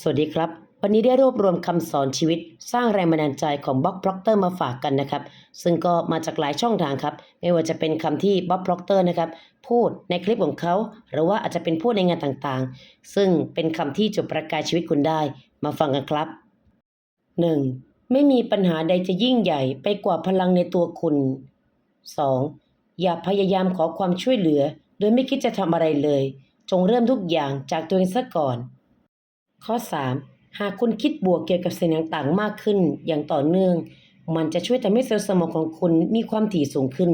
สวัสดีครับ วันนี้ได้รวบรวมคำสอนชีวิต สร้างแรงบันดาลใจของบ๊อบพ r อกเตอร์มาฝากกันนะครับ ซึ่งก็มาจากหลายช่องทางครับ ไม่ว่าจะเป็นคำที่บ๊อบพ r อกเตอร์นะครับพูดในคลิปของเขา หรือว่าอาจจะเป็นพูดในงานต่างๆ ซึ่งเป็นคำที่จุดประกายชีวิตคุณได้ มาฟังกันครับ 1. ไม่มีปัญหาใดจะยิ่งใหญ่ไปกว่าพลังในตัวคุณ 2. อย่าพยายามขอความช่วยเหลือ โดยไม่คิดจะทำอะไรเลย จงเริ่มทุกอย่างจากตัวเองซะก่อน ข้อ 3. หากคุณคิดบวกเกี่ยวกับสิ่งต่างๆ มากขึ้น อย่างต่อเนื่อง มันจะช่วยทำให้เซลล์สมองของคุณมีความถี่สูงขึ้น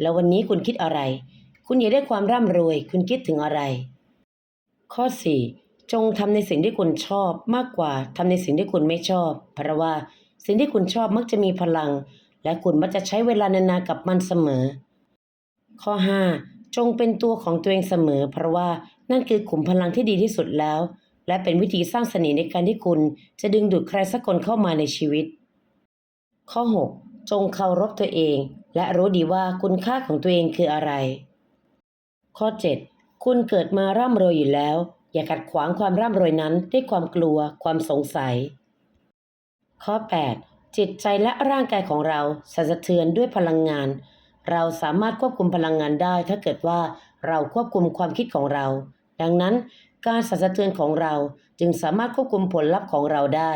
แล้ววันนี้คุณคิดอะไร คุณอยากได้ความร่ำรวย คุณคิดถึงอะไร ข้อ 4. จงทำในสิ่งที่คุณชอบมากกว่าทำในสิ่งที่คุณไม่ชอบ เพราะว่าสิ่งที่คุณชอบมักจะมีพลัง และคุณมักจะใช้เวลานานๆกับมันเสมอ ข้อ 5. จงเป็นตัวของตัวเองเสมอ เพราะว่านั่นคือขุมพลังที่ดีที่สุดแล้ว และเป็นวิธีสร้างเสน่ห์ในการที่คุณจะดึงดูดใครสักคนเข้ามาในชีวิต ข้อ 6. จงเคารพตัวเอง และรู้ดีว่าคุณค่าของตัวเองคืออะไร ข้อ 7. คุณเกิดมาร่ำรวยอยู่แล้ว อย่าขัดขวางความร่ำรวยนั้นด้วยความกลัว ความสงสัย ข้อ 8. จิตใจและร่างกายของเราสั่นสะเทือนด้วยพลังงาน เราสามารถควบคุมพลังงานได้ถ้าเกิดว่าเราควบคุมความคิดของเรา ดังนั้น การสั่นสะเทือนของเราจึงสามารถควบคุมผลลัพธ์ของเราได้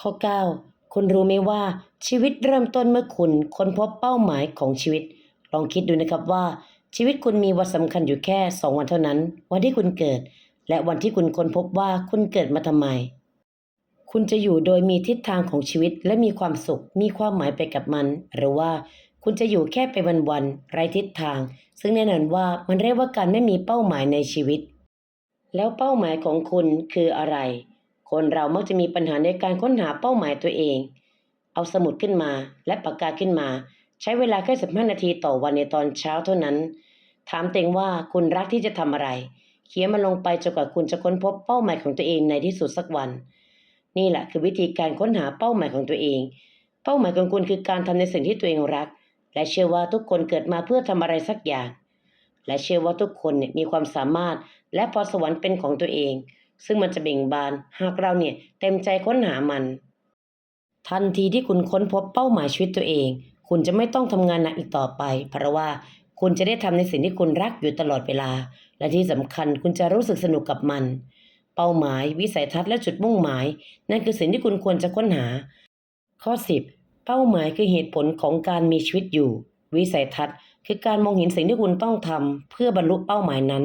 ข้อ 9 คุณรู้ไหมว่าชีวิตเริ่มต้นเมื่อคุณค้นพบเป้าหมายของชีวิต ลองคิดดูนะครับว่า ชีวิตคุณมีวันสำคัญอยู่แค่ 2 วันเท่านั้น วันที่คุณเกิด และวันที่คุณค้นพบว่าคุณเกิดมาทำไม คุณจะอยู่โดยมีทิศทางของชีวิตและมีความสุข มีความหมายไปกับมัน หรือว่าคุณจะอยู่แค่ไปวันๆไร้ทิศทาง ซึ่งแน่นอนว่ามันเรียกว่าการไม่มีเป้าหมายในชีวิต แล้วเป้าหมายของคุณคืออะไร คนเรามักจะมีปัญหาในการค้นหาเป้าหมายตัวเอง เอาสมุดขึ้นมาและปากกาขึ้นมา ใช้เวลาแค่15นาทีต่อวันในตอนเช้าเท่านั้น ถามตัวเองว่าคุณรักที่จะทำอะไร เขียนมันลงไปจนกว่าคุณจะค้นพบเป้าหมายของตัวเองในที่สุดสักวัน นี่แหละคือวิธีการค้นหาเป้าหมายของตัวเอง เป้าหมายของคุณคือการทำในสิ่งที่ตัวเองรัก และเชื่อว่าทุกคนเกิดมาเพื่อทำอะไรสักอย่าง และเชื่อว่าทุกคนเนี่ยมีความสามารถและพรสวรรค์เป็นของตัวเอง ซึ่งมันจะเบ่งบานหากเราเนี่ยเต็มใจค้นหามัน ทันทีที่คุณค้นพบเป้าหมายชีวิตตัวเอง คุณจะไม่ต้องทำงานหนักอีกต่อไป เพราะว่าคุณจะได้ทำในสิ่งที่คุณรักอยู่ตลอดเวลา และที่สำคัญคุณจะรู้สึกสนุกกับมัน เป้าหมาย วิสัยทัศน์และจุดมุ่งหมาย นั่นคือสิ่งที่คุณควรจะค้นหา ข้อ 10 เป้าหมายคือเหตุผลของการมีชีวิตอยู่ วิสัยทัศน์ คือการมองเห็นสิ่งที่คุณต้องทำเพื่อบรรลุเป้าหมายนั้น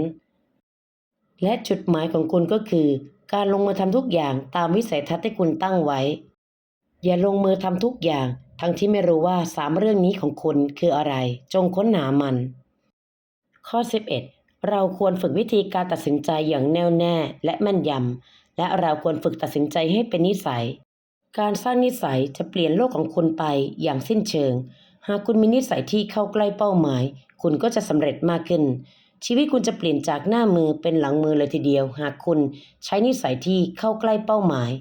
และจุดหมายของคุณก็คือ การลงมือทำทุกอย่างตามวิสัยทัศน์ที่คุณตั้งไว้ อย่าลงมือทำทุกอย่าง ทั้งที่ไม่รู้ว่าสามเรื่องนี้ของคุณคืออะไร จงค้นหามัน ข้อ 11 เราควรฝึกวิธีการตัดสินใจอย่างแน่วแน่และแม่นยำและเราควรฝึกตัดสินใจให้เป็นนิสัยการสร้างนิสัยจะเปลี่ยนโลกของคุณไปอย่างสิ้นเชิง หากคุณมีนิสัยที่เข้าใกล้เป้าหมาย คุณก็จะสำเร็จมากขึ้น ชีวิตคุณจะเปลี่ยนจากหน้ามือเป็นหลังมือเลยทีเดียว หากคุณใช้นิสัยที่เข้าใกล้เป้าหมาย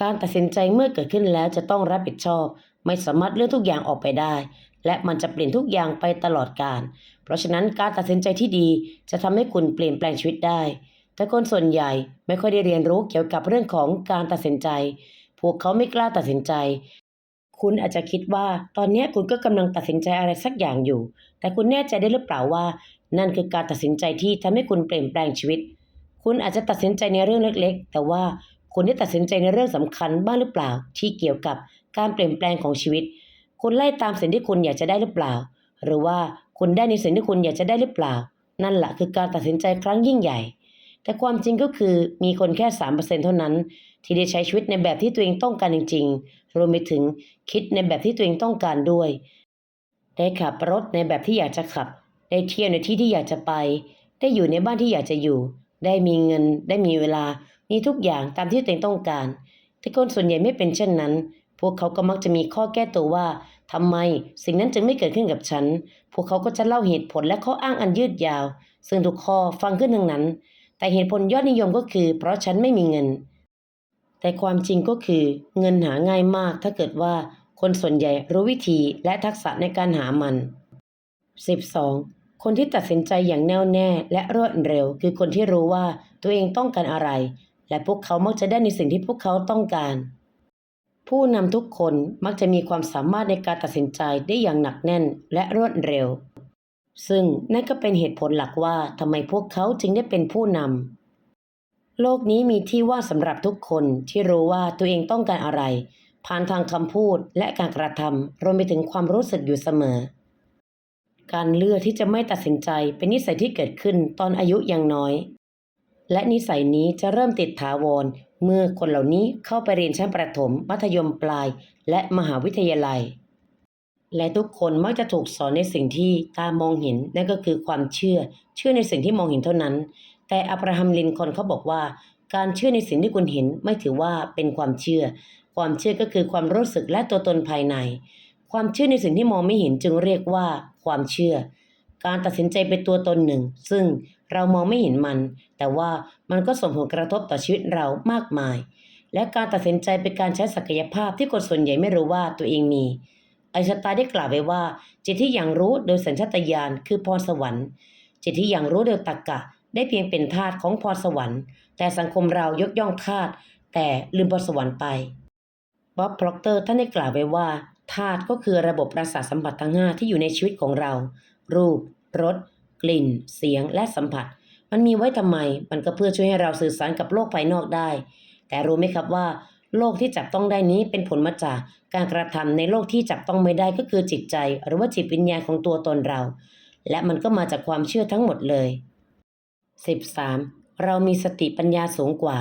การตัดสินใจเมื่อเกิดขึ้นแล้วจะต้องรับผิดชอบ ไม่สามารถเลื่อนทุกอย่างออกไปได้ และมันจะเปลี่ยนทุกอย่างไปตลอดกาลเพราะฉะนั้นการตัดสินใจที่ดีจะทำให้คุณเปลี่ยนแปลงชีวิตได้ แต่คนส่วนใหญ่ไม่ค่อยได้เรียนรู้เกี่ยวกับเรื่องของการตัดสินใจพวกเขาไม่กล้าตัดสินใจ คุณอาจจะคิดว่าตอนนี้คุณก็กำลังตัดสินใจอะไรสักอย่างอยู่ แต่คุณแน่ใจได้หรือเปล่าว่า นั่นคือการตัดสินใจที่ทำให้คุณเปลี่ยนแปลงชีวิต คุณอาจจะตัดสินใจในเรื่องเล็กๆ แต่ว่าคุณได้ตัดสินใจในเรื่องสำคัญบ้างหรือเปล่า ที่เกี่ยวกับการเปลี่ยนแปลงของชีวิต คุณไล่ตามสิ่งที่คุณอยากจะได้หรือเปล่า หรือว่าคุณได้ในสิ่งที่คุณอยากจะได้หรือเปล่า นั่นแหละคือการตัดสินใจครั้งยิ่งใหญ่ แต่ความจริงก็คือมีคนแค่3%เท่านั้น ที่ได้ใช้ชีวิตในแบบที่ตัวเองต้องการจริง ๆ รวมไปถึงคิดในแบบที่ตัวเองต้องการด้วย ได้ขับรถในแบบที่อยากจะขับ ได้เที่ยวในที่ที่อยากจะไป ได้อยู่ในบ้านที่อยากจะอยู่ ได้มีเงิน ได้มีเวลา มีทุกอย่างตามที่ตัวเองต้องการ แต่คนส่วนใหญ่ไม่เป็นเช่นนั้น พวกเขาก็มักจะมีข้อแก้ตัวว่าทำไมสิ่งนั้นจึงไม่เกิดขึ้นกับฉัน พวกเขาก็จะเล่าเหตุผลและข้ออ้างอันยืดยาว ซึ่งทุกข้อฟังขึ้นทั้งนั้น แต่เหตุผลยอดนิยมก็คือ เพราะฉันไม่มีเงิน แต่ความจริงก็คือเงินหาง่ายมากถ้าเกิดว่าคนส่วนใหญ่รู้วิธีและทักษะในการหามัน 12. คนที่ตัดสินใจอย่างแน่วแน่และรวดเร็ว คือคนที่รู้ว่าตัวเองต้องการอะไร และพวกเขามักจะได้ในสิ่งที่พวกเขาต้องการ ผู้นำทุกคนมักจะมีความสามารถในการตัดสินใจได้อย่างหนักแน่นและรวดเร็ว ซึ่งนั่นก็เป็นเหตุผลหลักว่าทำไมพวกเขาจึงได้เป็นผู้นำ โลกนี้มีที่ว่างสำหรับทุกคนที่รู้ว่าตัวเองต้องการอะไร ผ่านทางคำพูดและการกระทำรวมไปถึงความรู้สึกอยู่เสมอ การเลือกที่จะไม่ตัดสินใจเป็นนิสัยที่เกิดขึ้นตอนอายุยังน้อย และนิสัยนี้จะเริ่มติดถาวรเมื่อคนเหล่านี้เข้าไปเรียนชั้นประถม มัธยมปลาย และมหาวิทยาลัย และทุกคนมักจะถูกสอนในสิ่งที่ตามองเห็นนั่นก็คือความเชื่อ เชื่อในสิ่งที่มองเห็นเท่านั้น แต่อับราฮัมลินคอนเขาบอกว่า การเชื่อในสิ่งที่คุณเห็นไม่ถือว่าเป็นความเชื่อ ความเชื่อก็คือความรู้สึกและตัวตนภายใน ความเชื่อในสิ่งที่มองไม่เห็นจึงเรียกว่าความเชื่อ การตัดสินใจเป็นตัวตนหนึ่ง ซึ่งเรามองไม่เห็นมัน แต่ว่ามันก็ส่งผลกระทบต่อชีวิตเรามากมาย และการตัดสินใจเป็นการใช้ศักยภาพที่คนส่วนใหญ่ไม่รู้ว่าตัวเองมีไอน์สตน์ได้กล่าวไว้ว่าจิตที่อยังรู้โดยสัญชาตญาณคือพรสวรรค์จิตที่อยังรู้โดยตรรกะ ได้เพียงเป็นทาสของพรสวรรค์ แต่สังคมเรายกย่องทาสแต่ลืมพรสวรรค์ไปบ๊อบพร็อกเตอร์ท่านได้กล่าวไว้ว่าธาตุก็คือระบบประสาทสัมผัสทั้งห้าที่อยู่ในชีวิตของเรา รูป รส กลิ่น เสียง และสัมผัส มันมีไว้ทำไม มันก็เพื่อช่วยให้เราสื่อสารกับโลกภายนอกได้ แต่รู้ไหมครับว่า โลกที่จับต้องได้นี้เป็นผลมาจากการกระทำในโลกที่จับต้องไม่ได้ก็คือจิตใจ หรือว่าจิตวิญญาณของตัวตนเรา และมันก็มาจากความเชื่อทั้งหมดเลย 13. เรามีสติปัญญาสูงกว่า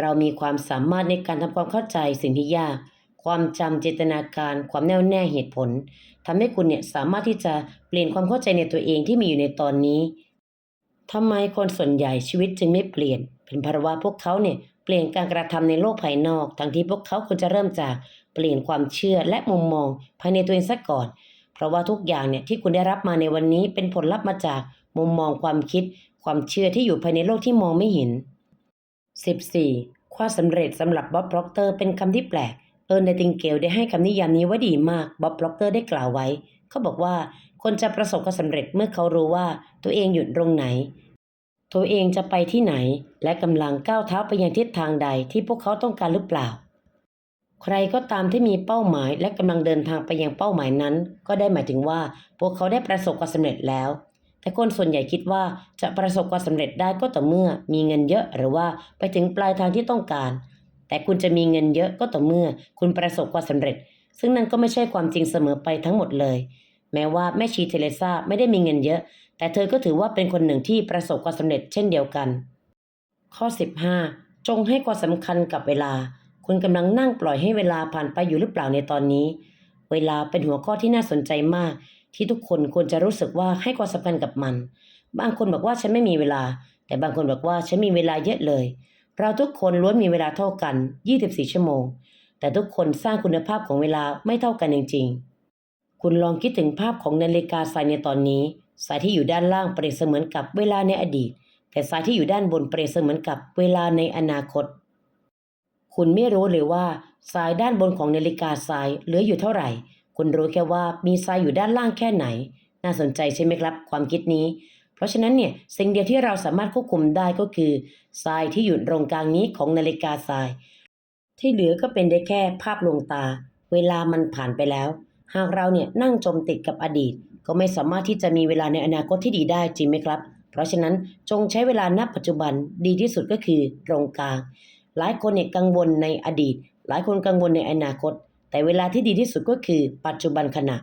เรามีความสามารถในการทำความเข้าใจสิ่งที่ยาก ความจำเจตนาการ ความแน่วแน่เหตุผลทำให้คุณเนี่ยสามารถที่จะเปลี่ยนความเข้าใจในตัวเองที่มีอยู่ในตอนนี้ทำไมคนส่วนใหญ่ชีวิตจึงไม่เปลี่ยน เป็นเพราะว่าพวกเขาเนี่ยเปลี่ยนการกระทำในโลกภายนอก ทั้งที่พวกเขาควรจะเริ่มจากเปลี่ยนความเชื่อและมุมมอง ภายในตัวเองซะก่อน เพราะว่าทุกอย่างเนี่ยที่คุณได้รับมาในวันนี้เป็นผลลัพธ์มาจากมุมมองความคิด ความเชื่อที่อยู่ภายในโลกที่มองไม่เห็น 14. ความสำเร็จสำหรับบ๊อบ p ็อกเตอร์เป็นคำที่แปลก เอิร์นไนติงเกลได้ให้คำนิยามนี้ไว้ดีมากบ๊อบ p ็อกเตอร์ได้กล่าวไว้ เขาบอกว่าคนจะประสบความสำเร็จเมื่อเขารู้ว่าตัวเองอยู่ตรงไหน ตัวเองจะไปที่ไหน และกำลังก้าวเท้าไปยังทิศทางใดที่พวกเขาต้องการหรือเปล่า ใครก็ตามที่มีเป้าหมายและกำลังเดินทางไปยังเป้าหมายนั้น ก็ได้หมายถึงว่าพวกเขาได้ประสบความสำเร็จแล้ว แต่คนส่วนใหญ่คิดว่าจะประสบความสำเร็จได้ก็ต่อเมื่อมีเงินเยอะหรือว่าไปถึงปลายทางที่ต้องการ แต่คุณจะมีเงินเยอะก็ต่อเมื่อคุณประสบความสำเร็จ ซึ่งนั่นก็ไม่ใช่ความจริงเสมอไปทั้งหมดเลย แม้ว่าแม่ชีเทเรซาไม่ได้มีเงินเยอะ แต่เธอก็ถือว่าเป็นคนหนึ่งที่ประสบความสำเร็จเช่นเดียวกัน ข้อ 15 จงให้ความสำคัญกับเวลา คุณกำลังนั่งปล่อยให้เวลาผ่านไปอยู่หรือเปล่าในตอนนี้ เวลาเป็นหัวข้อที่น่าสนใจมาก ที่ทุกคนควรจะรู้สึกว่าให้ความสำคัญกับมัน บางคนบอกว่าฉันไม่มีเวลา แต่บางคนบอกว่าฉันมีเวลาเยอะเลย เราทุกคนล้วนมีเวลาเท่ากัน 24 ชั่วโมง แต่ทุกคนสร้างคุณภาพของเวลาไม่เท่ากันจริง ๆ คุณลองคิดถึงภาพของนาฬิกาทรายในตอนนี้ สายที่อยู่ด้านล่างเปรียบเสมือนกับเวลาในอดีต แต่สายที่อยู่ด้านบนเปรียบเสมือนกับเวลาในอนาคต คุณไม่รู้เลยว่าสายด้านบนของนาฬิกาทรายเหลืออยู่เท่าไหร่ คุณรู้แค่ว่ามีทรายอยู่ด้านล่างแค่ไหน น่าสนใจใช่ไหมครับ ความคิดนี้ เพราะฉะนั้นเนี่ยสิ่งเดียวที่เราสามารถควบคุมได้ก็คือทรายที่อยู่ตรงกลางนี้ของนาฬิกาทราย ที่เหลือก็เป็นได้แค่ภาพลวงตา เวลามันผ่านไปแล้ว หากเราเนี่ยนั่งจมติดกับอดีต ก็ไม่สามารถที่จะมีเวลาในอนาคตที่ดีได้จริงไหมครับ เพราะฉะนั้นจงใช้เวลาณปัจจุบันดีที่สุดก็คือตรงกลาง หลายคนเนี่ยกังวลในอดีต หลายคนกังวลในอนาคต แต่เวลาที่ดีที่สุดก็คือปัจจุบันขณะ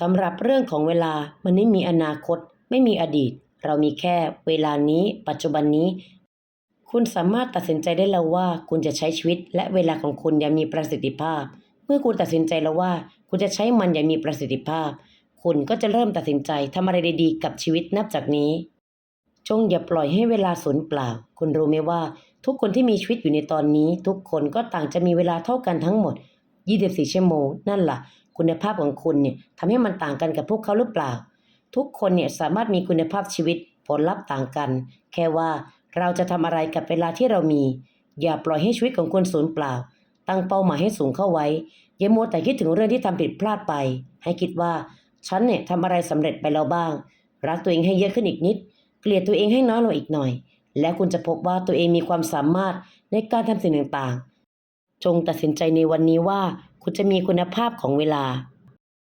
สำหรับเรื่องของเวลามันไม่มีอนาคต ไม่มีอดีต เรามีแค่เวลานี้ ปัจจุบันนี้ คุณสามารถตัดสินใจได้แล้วว่า คุณจะใช้ชีวิต และเวลาของคุณอย่างมีประสิทธิภาพ เมื่อคุณตัดสินใจแล้วว่า คุณจะใช้มันอย่างมีประสิทธิภาพ คุณก็จะเริ่มตัดสินใจทำอะไรดีๆกับชีวิตนับจากนี้ จงอย่าปล่อยให้เวลาสูญเปล่า คุณรู้ไหมว่า ทุกคนที่มีชีวิตอยู่ในตอนนี้ ทุกคนก็ต่างจะมีเวลาเท่ากันทั้งหมด 24 ชั่วโมง นั่นล่ะ คุณภาพของคุณเนี่ยทำให้มันต่างกันกับพวกเขาหรือเปล่า ทุกคนเนี่ยสามารถมีคุณภาพชีวิตผลลัพธ์ต่างกัน แค่ว่าเราจะทำอะไรกับเวลาที่เรามี อย่าปล่อยให้ชีวิตของคุณสูญเปล่า ตั้งเป้าหมายให้สูงเข้าไว้ อย่ามัวแต่คิดถึงเรื่องที่ทำผิดพลาดไป ให้คิดว่าฉันเนี่ยทำอะไรสำเร็จไปแล้วบ้าง รักตัวเองให้เยอะขึ้นอีกนิด เกลียดตัวเองให้น้อยลงอีกหน่อย แล้วคุณจะพบว่าตัวเองมีความสามารถในการทำสิ่งต่างๆ จงตัดสินใจในวันนี้ว่าคุณจะมีคุณภาพของเวลา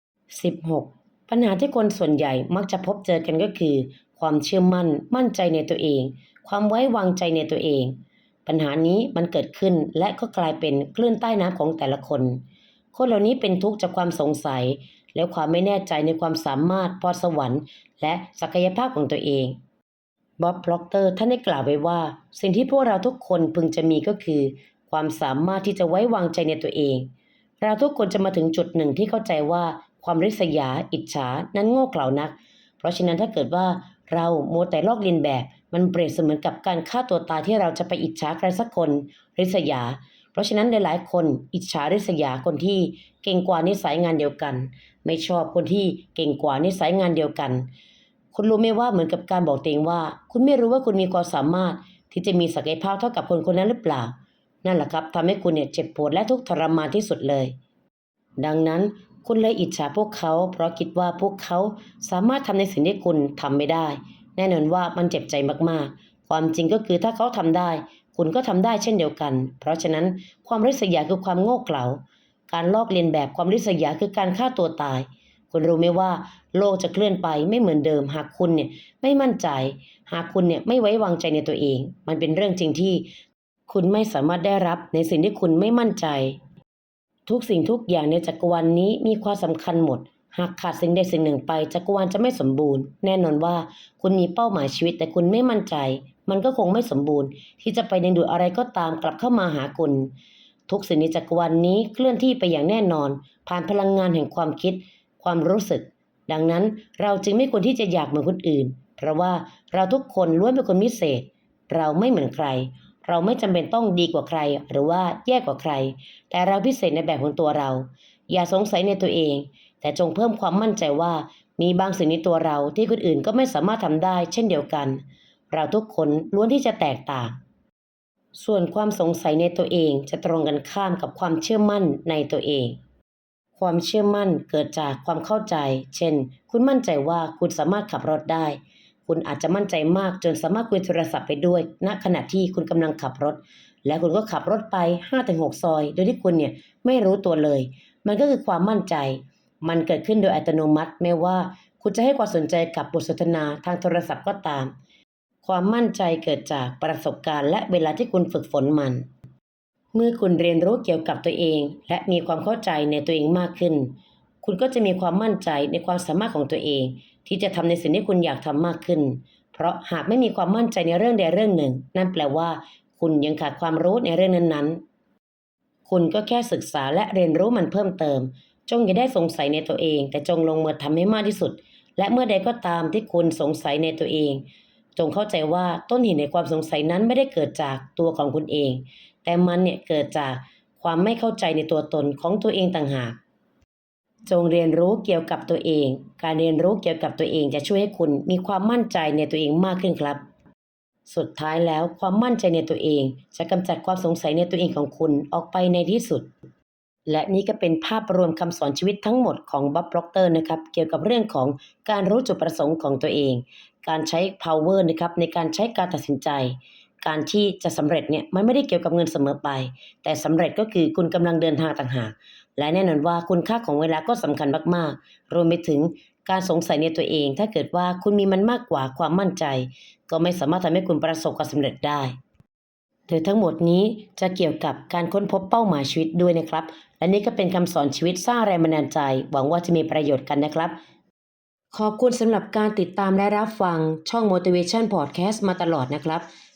16. ปัญหาที่คนส่วนใหญ่มักจะพบเจอกันก็คือ ความเชื่อมั่น มั่นใจในตัวเอง ความไว้วางใจในตัวเอง ปัญหานี้มันเกิดขึ้นและก็กลายเป็นคลื่นใต้น้ำของแต่ละคน คนเหล่านี้เป็นทุกข์จากความสงสัย และความไม่แน่ใจในความสามารถพรสวรรค์ และศักยภาพของตัวเองบ๊อบพล็อกเตอร์ท่านได้กล่าวไว้ว่า สิ่งที่พวกเราทุกคนพึงจะมีก็คือ ความสามารถที่จะไว้วางใจในตัวเอง เราทุกคนจะมาถึงจุดหนึ่งที่เข้าใจว่าความริษยา อิจฉา นั้นโง่เขลานัก เพราะฉะนั้นถ้าเกิดว่าเราโมแต่ลอกเลียนแบบ มันเปรียบเสมือนกับการฆ่าตัวตายที่เราจะไปอิจฉาใครสักคน ริษยา เพราะฉะนั้นหลายๆ คนอิจฉาริษยาคนที่เก่งกว่านิสัยงานเดียวกัน ไม่ชอบคนที่เก่งกว่านิสัยงานเดียวกัน คุณรู้ไหมว่าเหมือนกับการบอกตัวเองว่า คุณไม่รู้ว่าคุณมีความสามารถที่จะมีศักยภาพเท่ากับคนคนนั้นหรือเปล่า นั่นแหละครับทำให้คุณเนี่ยเจ็บปวดและทุกข์ทรมานที่สุดเลย ดังนั้นคุณเลยอิจฉาพวกเขา เพราะคิดว่าพวกเขาสามารถทำในสิ่งที่คุณทำไม่ได้ แน่นอนว่ามันเจ็บใจมากๆ ความจริงก็คือถ้าเขาทำได้ คุณก็ทำได้เช่นเดียวกัน เพราะฉะนั้นความริษยาคือความโง่เขลา การลอกเลียนแบบความริษยาคือการฆ่าตัวตาย คุณรู้ไหมว่า โลกจะเคลื่อนไปไม่เหมือนเดิม หากคุณเนี่ยไม่มั่นใจ หากคุณเนี่ยไม่ไว้วางใจในตัวเอง มันเป็นเรื่องจริงที่ คุณไม่สามารถได้รับในสิ่งที่คุณไม่มั่นใจ ทุกสิ่งทุกอย่างในจักรวาลนนี้มีความสำคัญหมด หากขาดสิ่งใดสิ่งหนึ่งไปจักรวาลจะไม่สมบูรณ์ แน่นอนว่าคุณมีเป้าหมายชีวิตแต่คุณไม่มั่นใจ มันก็คงไม่สมบูรณ์ ที่จะไปดึงดูดอะไรก็ตามกลับเข้ามาหาคุณ ทุกสิ่งในจักรวาลนนี้เคลื่อนที่ไปอย่างแน่นอน ผ่านพลังงานแห่งความคิด ความรู้สึก ดังนั้นเราจึงไม่ควรที่จะอยากเหมือนคนอื่น เพราะว่าเราทุกคนล้วนเป็นคนพิเศษ เราไม่เหมือนใคร เราไม่จำเป็นต้องดีกว่าใคร หรือว่าแย่กว่าใคร แต่เราพิเศษในแบบของตัวเรา อย่าสงสัยในตัวเอง แต่จงเพิ่มความมั่นใจว่า มีบางสิ่งในตัวเราที่คนอื่นก็ไม่สามารถทำได้ เช่นเดียวกัน เราทุกคนล้วนที่จะแตกต่าง ส่วนความสงสัยในตัวเองจะตรงกันข้ามกับความเชื่อมั่นในตัวเอง ความเชื่อมั่นเกิดจากความเข้าใจ เช่น คุณมั่นใจว่าคุณสามารถขับรถได้ คุณอาจจะมั่นใจมากจนสามารถคุยโทรศัพท์ไปด้วย ณขณะที่คุณกำลังขับรถ และคุณก็ขับรถไป 5-6 ซอย โดยที่คุณเนี่ยไม่รู้ตัวเลย มันก็คือความมั่นใจ มันเกิดขึ้นโดยอัตโนมัติแม้ว่า คุณจะให้ความสนใจกับบทสนทนาทางโทรศัพท์ก็ตาม ความมั่นใจเกิดจากประสบการณ์ และเวลาที่คุณฝึกฝนมัน เมื่อคุณเรียนรู้เกี่ยวกับตัวเอง และมีความเข้าใจในตัวเองมากขึ้น คุณก็จะมีความมั่นใจในความสามารถของตัวเอง ที่จะทำในสิ่งที่คุณอยากทำมากขึ้น เพราะหากไม่มีความมั่นใจในเรื่องใดเรื่องหนึ่ง นั่นแปลว่า คุณยังขาดความรู้ในเรื่องนั้นๆ คุณก็แค่ศึกษาและเรียนรู้มันเพิ่มเติม จงอย่าได้สงสัยในตัวเอง แต่จงลงมือทำให้มากที่สุด และเมื่อใดก็ตามที่คุณสงสัยในตัวเอง จงเข้าใจว่าต้นเหตุในความสงสัยนั้นไม่ได้เกิดจากตัวของคุณเอง แต่มันเนี่ยเกิดจากความไม่เข้าใจในตัวตนของตัวเองต่างหาก จงเรียนรู้เกี่ยวกับตัวเอง การเรียนรู้เกี่ยวกับตัวเองจะช่วยให้คุณมีความมั่นใจในตัวเองมากขึ้นครับ สุดท้ายแล้วความมั่นใจในตัวเอง จะกำจัดความสงสัยในตัวเองของคุณออกไปในที่สุด และนี่ก็เป็นภาพรวมคำสอนชีวิตทั้งหมดของบ๊อบล็อกเตอร์นะครับ เกี่ยวกับเรื่องของการรู้จุดประสงค์ของตัวเอง การใช้ power นะครับในการใช้การตัดสินใจการที่จะสำเร็จเนี่ยมันไม่ได้เกี่ยวกับเงินเสมอไป แต่สำเร็จก็คือคุณกำลังเดินทางต่างหาก และแน่นอนว่าคุณค่าของเวลาก็สำคัญมากๆ รวมไปถึงการสงสัยในตัวเอง ถ้าเกิดว่าคุณมีมันมากกว่าความมั่นใจ ก็ไม่สามารถทำให้คุณประสบความสำเร็จได้ โดยทั้งหมดนี้จะเกี่ยวกับการค้นพบเป้าหมายชีวิตด้วยนะครับ และนี่ก็เป็นคำสอนชีวิตสร้างแรงบันดาลใจ หวังว่าจะมีประโยชน์กันนะครับ ขอบคุณสำหรับการติดตามและรับฟังช่อง Motivation Podcast มาตลอดนะครับ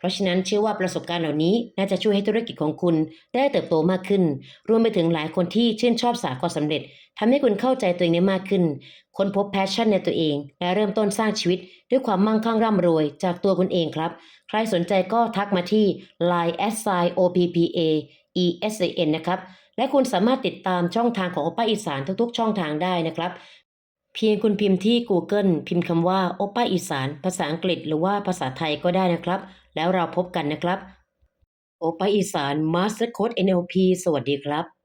เพราะฉะนั้นเชื่อว่าประสบการณ์เหล่านี้น่าจะช่วยให้ธุรกิจของคุณได้เติบโตมากขึ้น รวมไปถึงหลายคนที่ชื่นชอบสาความสำเร็จทำให้คุณเข้าใจตัวเองได้มากขึ้น ค้นพบแพชชั่นในตัวเอง และเริ่มต้นสร้างชีวิต ด้วยความมั่งคั่งร่ำรวย จากตัวคุณเองครับ ใครสนใจก็ทักมาที่ line s i o p p a e s a n นะครับ และคุณสามารถติดตามช่องทางของโอป้าอีสานทุกๆ ช่องทางได้นะครับเพียงคุณพิมพ์ที่ Google พิมพ์คำว่าโอป้าอีสาน ภาษาอังกฤษหรือว่าภาษาไทยก็ได้นะครับ แล้วเราพบกันนะครับ โอปาอีสานมาสเตอร์โค้ด NLP สวัสดีครับ